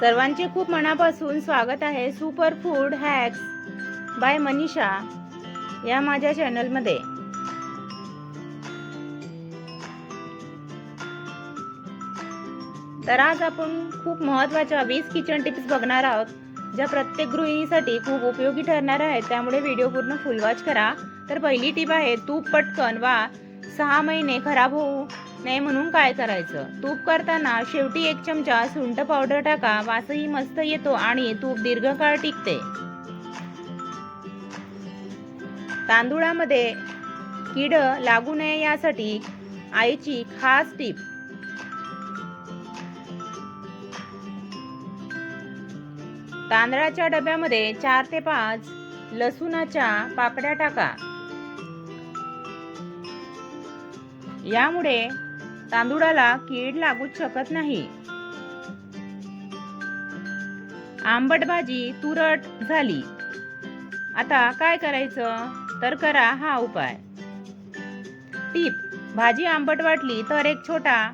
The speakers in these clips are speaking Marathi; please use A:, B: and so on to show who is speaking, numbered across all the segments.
A: सर्वांचे खूप मनापासून स्वागत आहे. Super food hacks by Manisha या माझ्या चॅनलमध्ये तर आज आपण खूप महत्त्वाच्या वीस किचन टिप्स बघणार आहोत ज्या प्रत्येक गृहिणीसाठी खूप उपयोगी ठरणार आहेत. त्यामुळे व्हिडिओ पूर्ण फुलवाच करा. तर पहिली टीप आहे तूप पटकन वा सहा महिने खराब होऊ. नाही म्हणून काय करायचं? तूप करताना शेवटी एक चमचा सुंठ पावडर टाका वासही मस्त येतो आणि तूप दीर्घकाळ टिकते. तांदूळामध्ये किड लागू नये यासाठी आईची खास टीप. तांदळाच्या डब्यामध्ये चार ते पाच लसूणाच्या पाकड्या टाका. यामुळे तांदुळाला कीड लागूच शकत नाही. आंबट भाजी तुरट झाली. आता काय करायचं? तर करा हा उपाय. टीप भाजी आंबट वाटली तर एक छोटा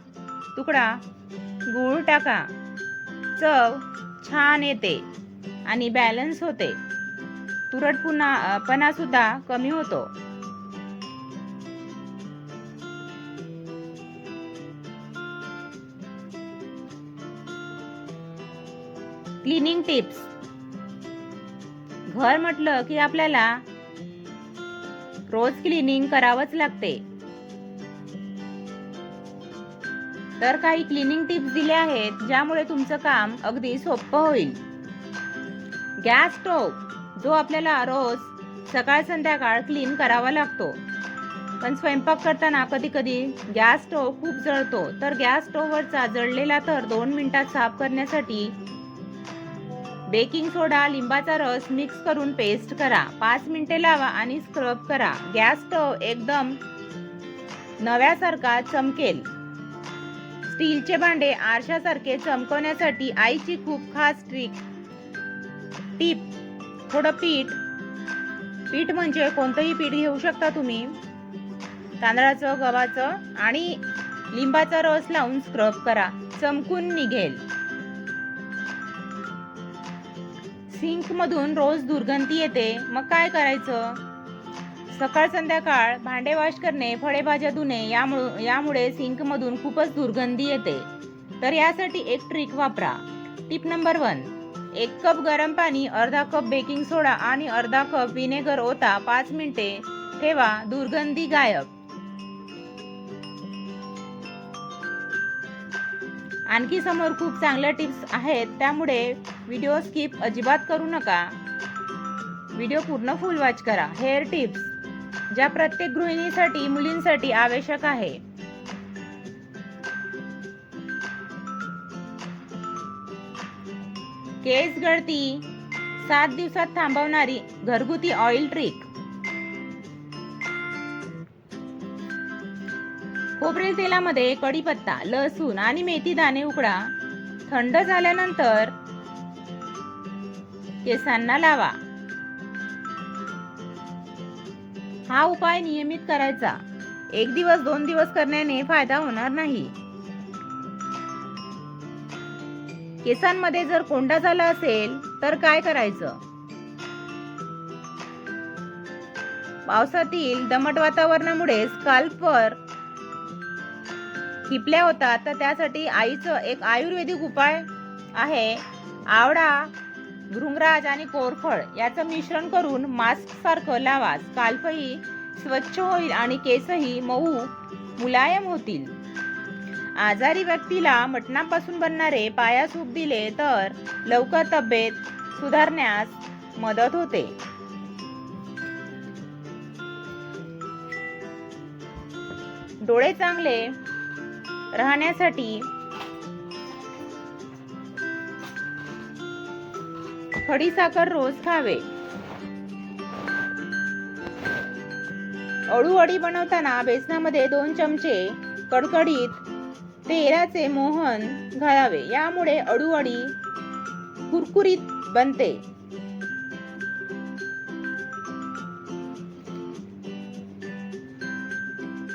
A: तुकडा गूळ टाका. चव छान येते आणि बॅलन्स होते. तुरट पुन्हा कमी होतो. Cleaning tips. घर म्हटलं की आपल्याला रोज क्लिनिंग करावंच लागते. तर काही क्लिनिंग टिप्स दिल्या आहेत ज्यामुळे तुमचं काम अगदी सोपं होईल. गॅस स्टोव जो आपल्याला रोज सकाळ संध्याकाळ क्लीन करावा लागतो. पण स्वयंपाक करताना कधी कधी गॅस स्टोव खूप जळतो. तर गॅस स्टोव्हवरचा जळलेला तर दोन मिनिटात साफ करण्यासाठी बेकिंग सोडा लिंबाचा रस मिक्स करून पेस्ट करा. पाच मिनिटे लावा आणि स्क्रब करा. गॅस स्टोव्ह एकदम नव्यासारखा चमकेल. स्टीलचे भांडे आरशासारखे चमकवण्यासाठी आईची खूप खास ट्रिक टीप थोडं पीठ. पीठ म्हणजे कोणतंही पीठ घेऊ शकता तुम्ही. तांदळाचं गव्हाचं आणि लिंबाचा रस लावून स्क्रब करा. चमकून निघेल. सिंक मधून रोज दुर्गंधी येते. मग काय करायचं? सकाळ संध्याकाळ भांडे वॉश करणे फळे भाज्या धुणे यामुळे यामुळे सिंक मधून खूपच दुर्गंधी येते. तर यासाठी एक ट्रिक वापरा. टिप नंबर वन एक कप गरम पाणी अर्धा कप बेकिंग सोडा आणि अर्धा कप विनेगर ओता पाच मिनिटे ठेवा. दुर्गंधी गायब. आणखी समोर खूप चांगल्या टिप्स आहेत त्यामुळे व्हिडिओ स्किप अजिबात करू नका. व्हिडिओ पूर्ण फुल वॉच करा. हेअर टिप्स ज्या प्रत्येक गृहिणीसाठी मुलींसाठी आवश्यक आहे. केस गळती सात दिवसात थांबवणारी घरगुती ऑइल ट्रिक खोबरेल तेलामध्ये कढीपत्ता लसूण आणि मेथी दाणे उकडा. थंड झाल्यानंतर केसांना लावा. हा उपाय नियमित करायचा. एक दिवस दोन दिवस करण्याने फायदा होणार नाही. केसांमध्ये जर कोंडा झाला असेल तर काय करायचं? पावसातील दमट वातावरणामुळे स्काल्पवर खिपल्या होतात तर त्यासाठी आईचं एक आयुर्वेदिक उपाय आहे. आवळा भृंगराज आणि कोरफळ याचं मिश्रण करून मास्क सारखं लावा. स्काल्पही स्वच्छ होईल आणि केसही मऊ मुलायम होतील. आजारी व्यक्तीला मटणापासून बनणारे पाया सूप दिले तर लवकर तब्येत सुधारण्यास मदत होते. डोळे चांगले राहण्यासाठी खडीसाखर रोज खावे. अळूवडी बनवताना बेसनामध्ये दोन चमचे कडकडीत तेलाचे मोहन घालावे. यामुळे अळूवडी कुरकुरीत बनते.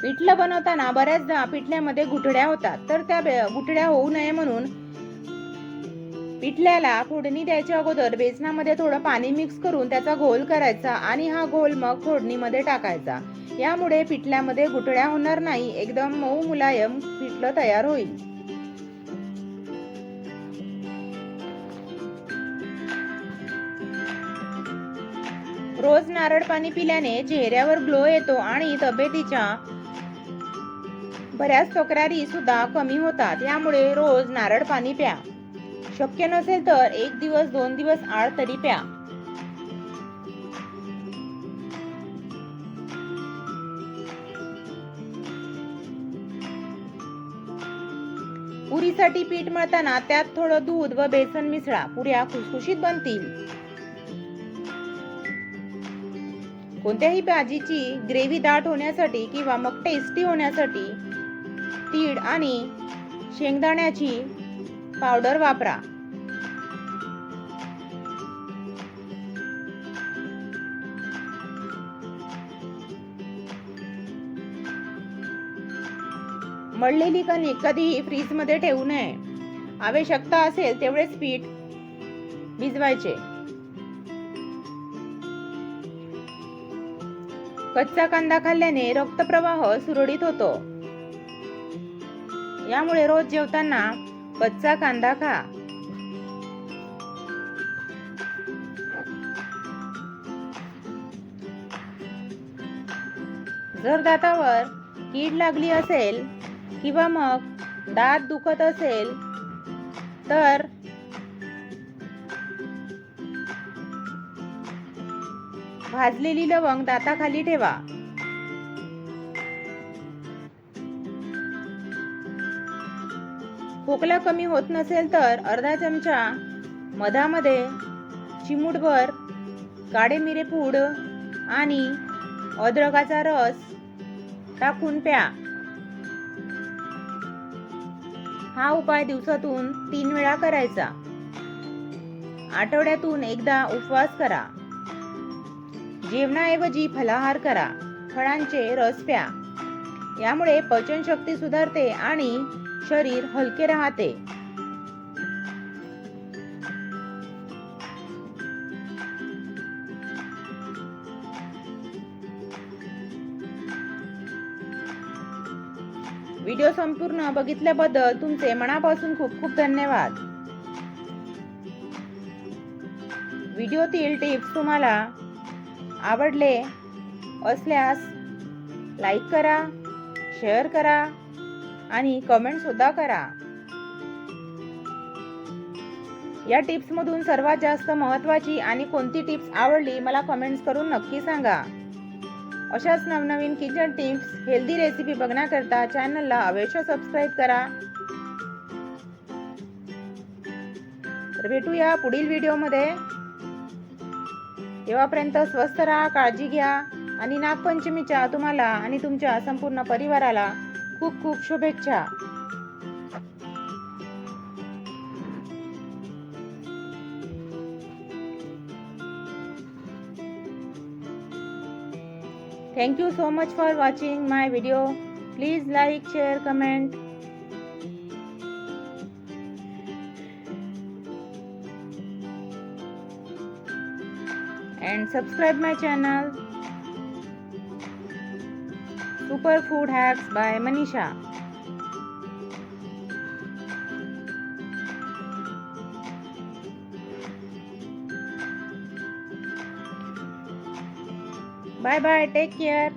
A: पिठलं बनवताना बऱ्याचदा पिठल्यामध्ये गुठड्या होतात. तर त्या गुठड्या होऊ नये म्हणून पिठल्याला फोडणी द्यायच्या अगोदर बेसनामध्ये थोडं पाणी मिक्स करून त्याचा घोल करायचा आणि हा घोल मग फोडणीमध्ये टाकायचा. यामुळे पिठल्यामध्ये गुठळ्या होणार नाही. एकदम मऊ मुलायम पिठलं तयार होईल. रोज नारळ पाणी पिल्याने चेहऱ्यावर ग्लो येतो आणि तब्येतीच्या बऱ्याच तक्रारी सुद्धा कमी होतात. यामुळे रोज नारळ पाणी प्या. शक्य नसेल तर एक दिवस दोन दिवस आड तरी प्या. पुरीसाठी पीठ मळताना त्यात थोडं दूध व बेसन मिसळा. पुऱ्या खुसखुशीत बनतील. कोणत्याही भाजीची ग्रेव्ही दाट होण्यासाठी किंवा मग टेस्टी होण्यासाठी तीळ आणि शेंगदाण्याची पावडर वापरा. मळलेली कणिक कधीही फ्रीजमध्ये ठेवू नये. आवश्यकता असेल तेवढेच पीठ भिजवायचे. कच्चा कांदा खाल्ल्याने रक्तप्रवाह सुरळीत होतो. यामुळे रोज जेवताना कच्चा कांदा खा. जर दातावर कीड लागली असेल किंवा मग दात दुखत असेल तर भाजलेली लवंग दाताखाली ठेवा. खोकला कमी होत नसेल तर अर्धा चमचा मधामध्ये चिमूटभर काळे मिरे पूड आणि अद्रकाचा रस टाकून प्या. हा उपाय दिवसातून तीन वेळा करायचा. आठवड्यातून एकदा उपवास करा. जेवणाऐवजी फलाहार करा. फळांचे रस प्या. यामुळे पचनशक्ती सुधारते आणि शरीर हलके राहते. व्हिडिओ संपूर्ण बघितल्याबद्दल तुमचे मनापासून खूप खूप धन्यवाद. व्हिडिओतील टिप्स तुम्हाला आवडले असल्यास लाईक करा शेअर करा आणि कमेंट सुद्धा करा. या टिप्स मधून सर्वात जास्त महत्वाची आणि कोणती टिप्स आवडली मला कमेंट्स करून नक्की सांगा. अशाच नवनवीन किचन टिप्स हेल्दी रेसिपी बघण्याकरता चॅनलला अवश्य सबस्क्राईब करा. तर भेटूया पुढील व्हिडिओमध्ये तेव्हापर्यंत स्वस्थ राहा काळजी घ्या. आणि नागपंचमीच्या तुम्हाला आणि तुमच्या संपूर्ण परिवाराला खूप खूप शुभेच्छा. Thank you so much for watching my video please like share comment and subscribe my channel Super Food Hacks by Manisha. Bye bye. Take care.